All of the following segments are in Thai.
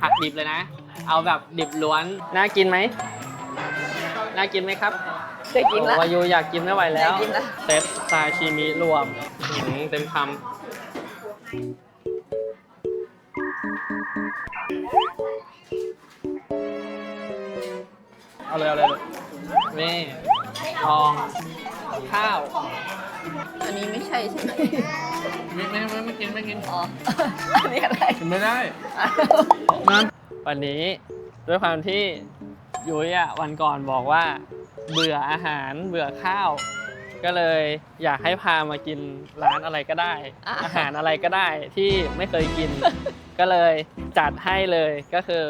ผักดิบเลยนะ เอาแบบดิบล้วน น่ากินไหม น่ากินไหมครับเคยกินละโอ้วายูอยากกินไม่ไหวแล้วอยากกินละ เซตซาชิมิรวมอื้อหือเต็มคำเอาเลยเอาเลยเอาเลยนี่ทอง ข้าว อันนี้ไม่ใช่ใช่ไหม ไม่ไม่ไม่ไม่กินไม่กินอ๋อ อันนี้อะไร กินไม่ได้วันนี้ด้วยความที่ยุ้ยอะวันก่อนบอกว่า เบื่ออาหารเบื่อข้าว ก็เลยอยากให้พามากินร้านอะไรก็ได้ อะ อาหารอะไรก็ได้ที่ไม่เคยกิน ก็เลยจัดให้เลยก็คือ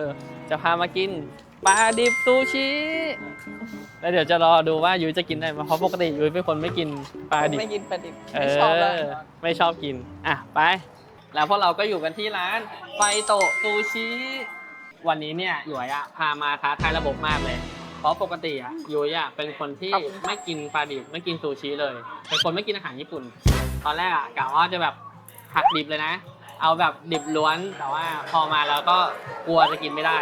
จะพามากินปลาดิบซูชิ แล้วเดี๋ยวจะรอดูว่ายุ้ยจะกินได้ไหมเพราะปกติยุ้ยเป็นคนไม่กินปลาดิบไม่กินปลาดิบเอไม่ชอบแล้วอไม่ชอบกินอะไป แล้วพวกเราก็อยู่กันที่ร้านไฟโตะซูชิวันนี้เนี่ยหยวยอะพามาท้าทายระบบมากเลย เพราะปกติอะหยวยอะเป็นคนที่ไม่กินปลาดิบไม่กินซูชิเลย เป็นคนไม่กินอาหารญี่ปุ่น ตอนแรกอะกะว่าจะแบบผักดิบเลยนะ เอาแบบดิบล้วนแต่ว่าพอมาแล้วก็กลัวจะกินไม่ได้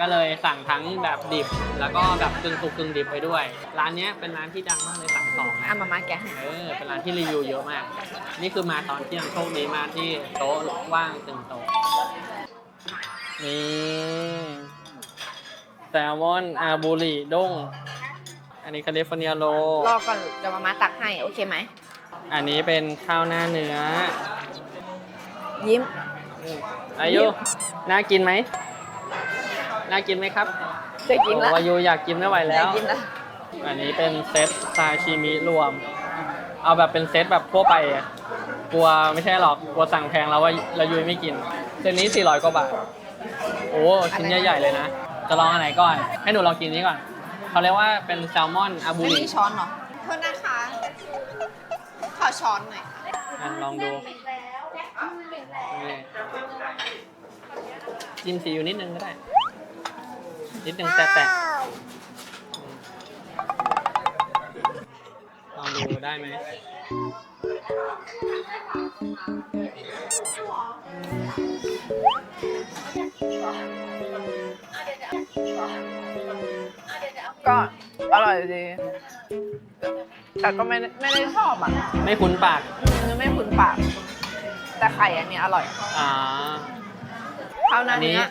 ก็เลยสั่งทั้งแบบดิบ แล้วก็แบบกึ่งสุกกึ่งดิบไปด้วย ร้านเนี้ยเป็นร้านที่ดังมากเลยสั่งสองนะ อะมามาแกะให้เออเป็นร้านที่รีวิวเยอะมาก นี่คือมาตอนเที่ยงโชคดีมากที่โต๊ะว่างตึงโต๊ะ นี่แซลมอนอาบูริด้ง อันนี้แคลิฟอร์เนียโรรอก่อนเดี๋ยวมามาตักให้ โอเคไหม อันนี้เป็นข้าวหน้าเนื้อยิ้ม อายุ น่ากินไหม น่ากินไหมครับเคยกินละโอ้วายูอยากกินไม่ไหวเคแล้ยวกินละอันนี้เป็นเซตซาชิมิรวม เอาแบบเป็นเซตแบบทั่วไปอะกลัวไม่ใช่หรอก กลัวสั่งแพงแล้วว่าเรายุยไม่กิน เซตนี้ 400 กว่าบาท โอ้ชิ้นใหญ่ ๆ เลยนะ จะลองอันไหนก่อน ให้หนูลองกินนี้ก่อน เขาเรียกว่าเป็นแซลมอนอาบูอันรินี้ช้อนเหรอโทษนะคะ ขอช้อนหน่อยค่ะอะลองดูนี่จิ้มซีอิ๊วนิดนึงก็ได้ นิดนึงแตะๆลองดูได้ไหมก็อร่อยดี แต่ก็ไม่ได้ไม่ได้ชอบอะไม่คุ้นปากอืมไม่คุ้นปาก แต่ไข่อันนี้อร่อยอ่าข้าวหน้าอันนี้เนื้อ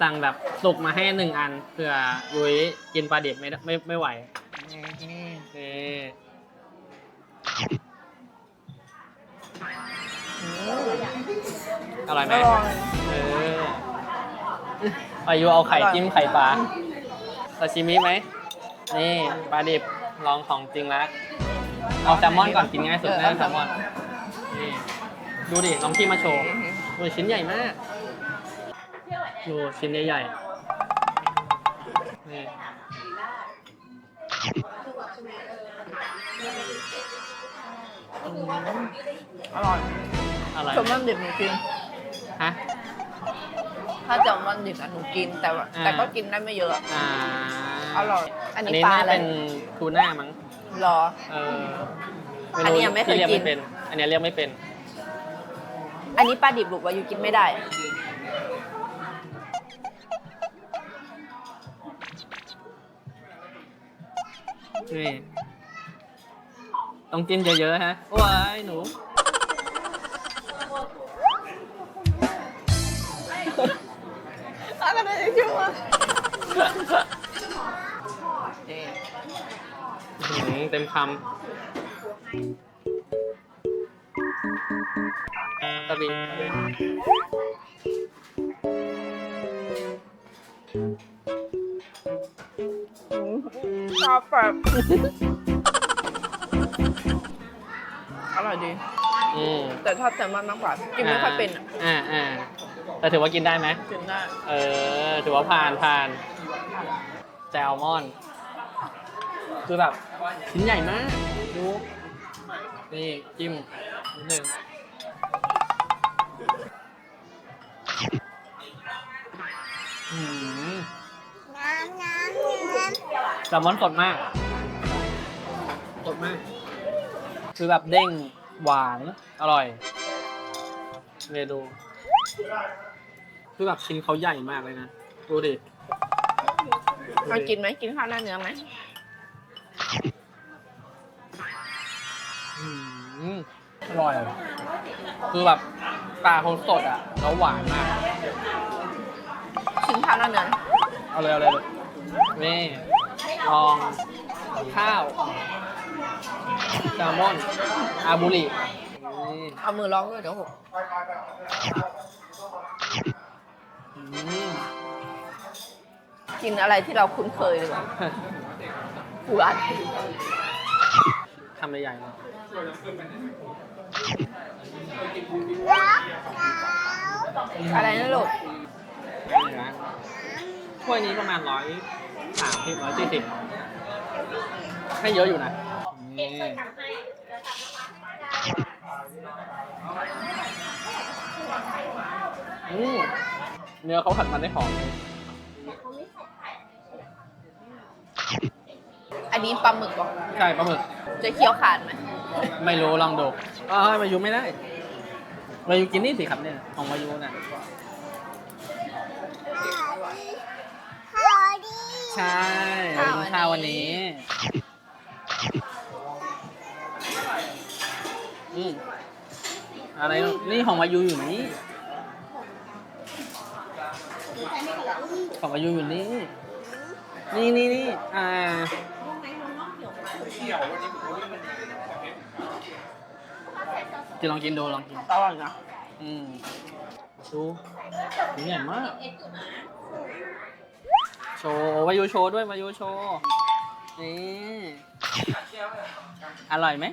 สั่งแบบสุกมาให้หนึ่งอันเผื่อยุ้ยกินปลาดิบไม่ได้ไม่ไม่ไหวนี่อร่อยไหมอร่อย เอออายุเอาไข่จิ้มไข่ปลาซาชิมิไหม นี่ปลาดิบลองของจริงแล้วเอาแซลมอนก่อนกินง่ายสุดเออแน่เอาแซลมอนนี่ดูดิลองที่มาโชว์ชิ้นใหญ่มาก ดูชิ้นใหญ่ๆนี่อร่อยอร่อยแซลมอนดิบหนูกิน ฮะ ถ้าแซลมอนดิบอะหนูกินแต่ว่าอ่า แต่ก็กินได้ไม่เยอะ อ่าอร่อย อันอันนี้นี้ปลาน่าอะไรเป็นทูน่ามั้งรอ เอออันนี้ยังไม่เคยที่เรียกกิไม่นเป็น อันนี้เรียกไม่เป็น อันนี้ปลาดิบลูกวายูกินไม่ได้ นี่ต้องจิ้มเยอะๆฮะว้ยหนู อะไรนะชื่อว่อื้อหือเต็มคำตะบีช อบแบบอร่อยดี อืมแต่ชอบแซลมอนมากกว่ากินไม่ค่อยเป็นอะอ่าอ่าแต่ถือว่ากินได้ไหม กินได้เออ ถือว่าผ่านผ่านแซลมอน คือแบบชิ้นใหญ่มากดูนี่จิ้มนิดนึงอืม แซลมอนสดมาก สดมาก คือแบบเด้งหวานอร่อยเมนูคือแบบชิ้นเขาใหญ่มากเลยนะ ดูดิมากินไหมกินข้าวหน้าเนื้อไหมอืมอร่อยอะคือแบบปลาเขาสดอะแล้วหวานมากชิมข้าวหน้าเนื้อนะเอาเลยเอาเลยเลยนี่ ลอง ข้าวแซลมอน อาบุรินี่เอามือร้องด้วยเดี๋ยวหกอืมกินอะไรที่เราคุ้นเคยเลยว่ะปูอัดทำใหญ่ๆเลยอะไรนะลูกนี่นะถ้วยนี้ประมาณร้อย สามสิบร้อยสี่สิบให้เยอะอยู่นะนี่อืมเนื้อเขาผัดมันได้หอมอันนี้ปลาหมึกบอกใช่ปลาหมึก จะเคี้ยวขาดไหม ไม่รู้ลองดูอ๋อมายุไม่ได้ มายุกินนี่สิครับเนี่ย ของมายุน่ะ ใช่มากินข้าววันนี้ อืมอะไรลูกนี่ของมายุอยู่นี่ ของมายุอยู่นี่ นี่นี่นี่อ่า จะลองกินดูลองกินอร่อยนะ อืมดูใหญ่มาก โชว์วายุโชว์ด้วยวายุโชว์นี่อร่อยไหม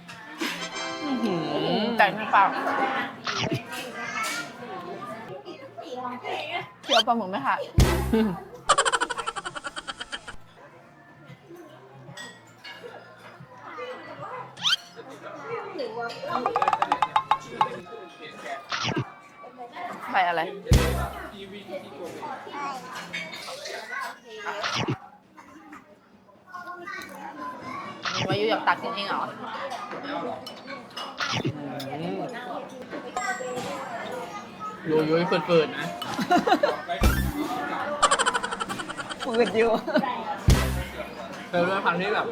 อื้อหือไก่ไม่เปล่าเคี้ยวปลาหมึกไม่ขา ดใบอะไร วายุอยากตักกินเองเหรออืมยุยยุยเปิดๆนะมืดอยู่คือด้วยความที่แบบ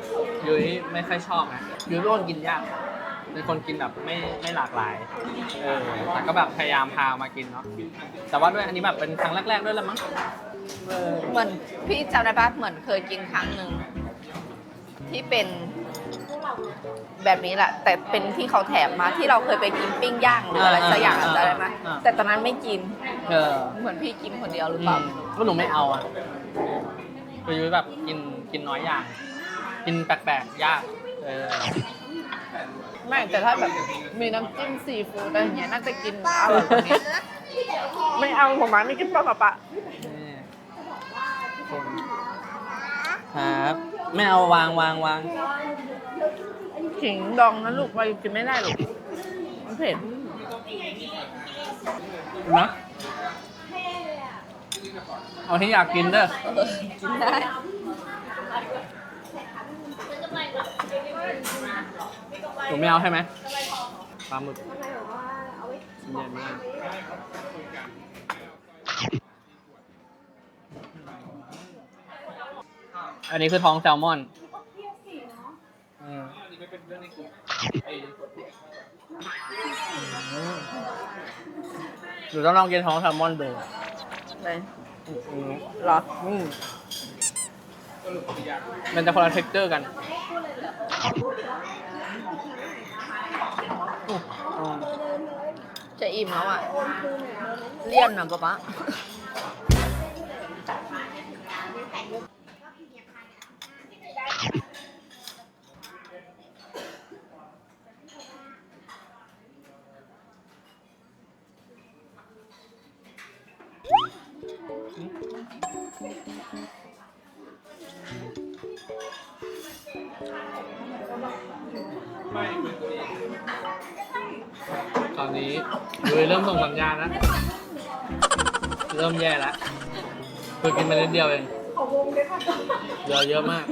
ยุ้ยไม่ค่อยชอบนะยุ้ยเป็นคนกินยาก เป็นคนกินแบบไม่ไม่หลากหลายเออแต่ก็แบบพยายามพามากินเนาะแต่ว่าด้วยอันนี้แบบเป็นครั้งแรกๆด้วยละมั้งเออเหมือนพี่จำได้ปะเหมือนเคยกินครั้งหนึ่งที่เป็นแบบนี้แหละ แต่เป็นที่เขาแถมมาที่เราเคยไปกินปิ้งย่างหรืออะไรสักอย่างอะจำได้ไหมแต่ตอนนั้นไม่กินเออเหมือนพี่กินคนเดียวหรืออืเปล่ามก็หนูไม่เอาอะคือยุ้ยแบบกินกินน้อยอย่าง กินแปลกๆยากเออ ไม่แต่ถ้าแบบมีน้ำจิ้มซีฟู้ดอะไรอย่างเงี้ยน่าจะกินอร่อยกว่านี้ไม่เอาผมมาไม่กินปลาปะปะนี่คนครับ ไม่เอาวางวางวางขิงดองนะลูกวายุกินไม่ได้หรอกมันเผ็ดนะเอาที่อยากกินเด้อกินได้ หนูไม่เอาใช่ไหมปลาหมึกชิ้นใหญ่มากอันนี้คือท้องแซลมอนอืมหนูต้องลองกินท้องแซลมอนดูเลยอืมเหรออืม มันจะคนละเท็กเจอร์กันจะอิ่มแล้วอะ เลี่ยนนะป๊าป๊า อนนี้ยุ้ยเริ่มส่งสัญญาณแล้วเริ่มแย่แล้วคือกินไปนิดเดียวเองเยอเยอะมาก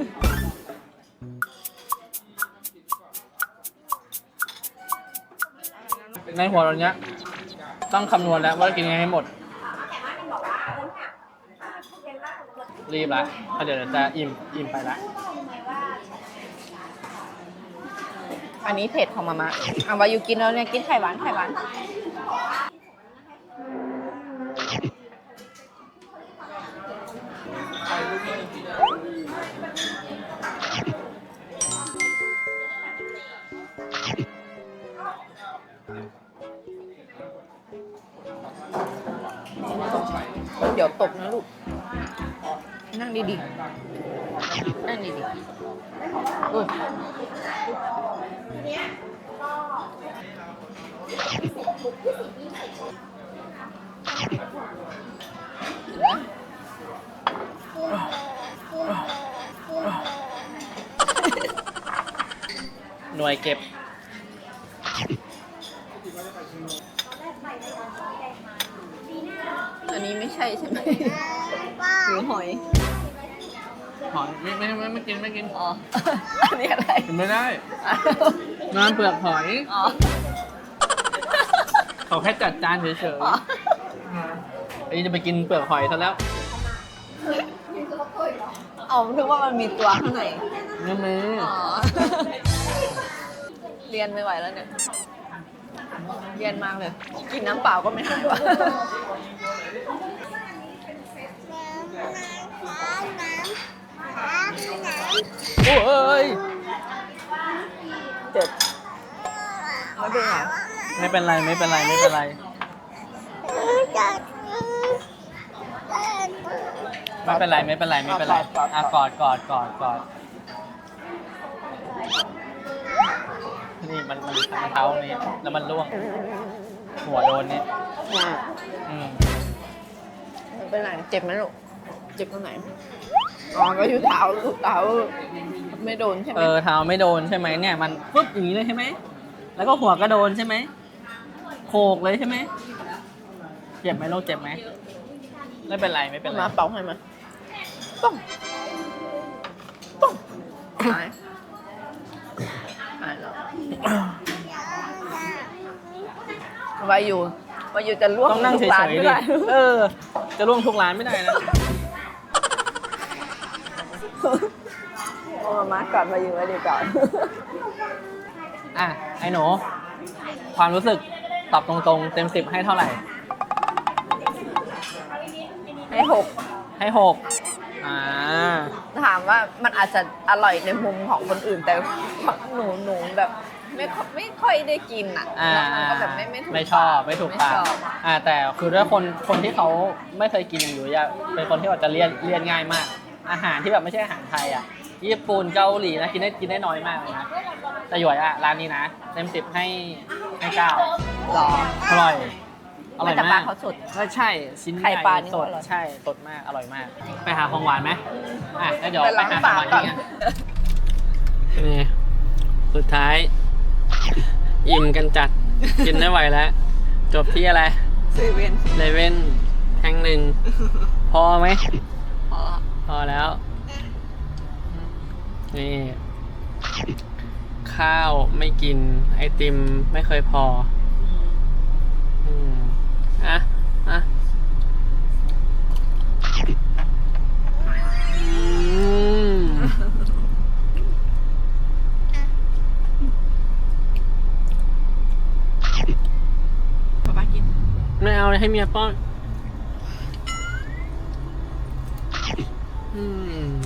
ในหัวเราเนี้ยต้องคำนวณแล้วว่ากินยังไงให้หมด รีบละเพราะเดี๋ยวจะอิ่มอิ่มไปละ อันนี้เผ็ดของมาม่าเอาวายูกินแล้วเนี่ยกินไข่หวานไข่หวาน เดี๋ยวตกนะลูก นั่งดีๆ นั่งดีๆอุ้ย หน่วยเก็บ อันนี้ไม่ใช่ใช่ไหมหรือหอย หอยไม่ไม่ไม่ไม่กินไม่กิน อ๋อ อันนี้อะไร กินไม่ได้ น้ำเปลือกหอย อ๋อ เขาแค่จัดจานเฉยอ๋อ ๆอันนี้จะไปกินเปลือกหอยซะแล้วเอานึกว่ามันมีตัวข้างใน นี่มืออ๋อ เรียนไม่ไหวแล้วเนี่ย เรียนมากเลย กินน้ำเปล่าก็ไม่หายวะโอ้ย เจ็บมาดูหน่อยไม่เป็นไรไม่เป็นไรไม่เป็นไรไม่เป็นไรไม่เป็นไรไม่เป็นไรอะกอดกอดกอดกอดนี่มันมันทางเท้านี้แล้วมันร่วง หัวโดนนี่อืมไม่เป็นไรเจ็บไหมลูกเจ็บตรงไหนอ๋อก็อยู่เท้าลูกเท้า ไม่โดนใช่ไหมเออเท้าไม่โดนใช่ไหมเนี่ยมันปุ๊บอย่างนี้เลยใช่ไหมแล้วก็หัวก็โดนใช่ไหมโขกเลยใช่ไหมเจ็บไหมลูกเจ็บไหมไม่เป็นไรไม่เป็นไรมาเป่าให้มาต้องต้องหายหายแล้ววายูวายูจะล่วงต้องนั่งเฉทุกร้ายๆไม่ดิได้เออ จะล่วงทุกร้านไม่ได้นะ โอ้มากอดวายูไว้ดีก่อน อะ ไอ้หนู ความรู้สึกตอบตรงๆ เต็มสิบให้เท่าไหร่ ให้หกให้หกอ่า ถามว่ามันอาจจะอร่อยในมุมของคนอื่นแต่หนูหนูแบบไม่ค่อยไม่ค่อยได้กินอะอ่าแล้วมันก็แบบไม่ไม่ถูกไม่ชอบ ปากไม่ถูกไม่ปากชอบอ่า แต่คือถ้าคนคนที่เขาไม่เคยกินอย่างอยู่จะเป็นคนที่แบบจะเลี่ยนเลี่ยนง่ายมาก อาหารที่แบบไม่ใช่อาหารไทยอะ ญี่ปุ่นเกาหลีนะกินได้กินได้น้อยมากเลยนะแต่หยวยอะร้านนี้นะเต็มสิบให้ให้เก้าหรออร่อยอร่อยแต่ปลามากเขาสด ก็ใช่ชิ้นใหไข่ญ่ปลานี่สก็ดอร่อย ใช่สดมากอร่อยมาก ไปหาของหวานไหมอะแล้วเดี๋ยวไปไปล้างหาขปาองหวานกก่อนนี่ไงนี่สุดท้าย อิ่มกันจัด กินไม่ไหวแล้ว จบที่อะไรซีเวนเลเว่นแท่งหนึ่ง พอไหม พอพอแล้ว นี่ ข้าวไม่กิน ไอติมไม่เคยพอ อืมอะอะอืมป๊าป๊ากิน ไม่เอาเลยให้เมียป้อน อืม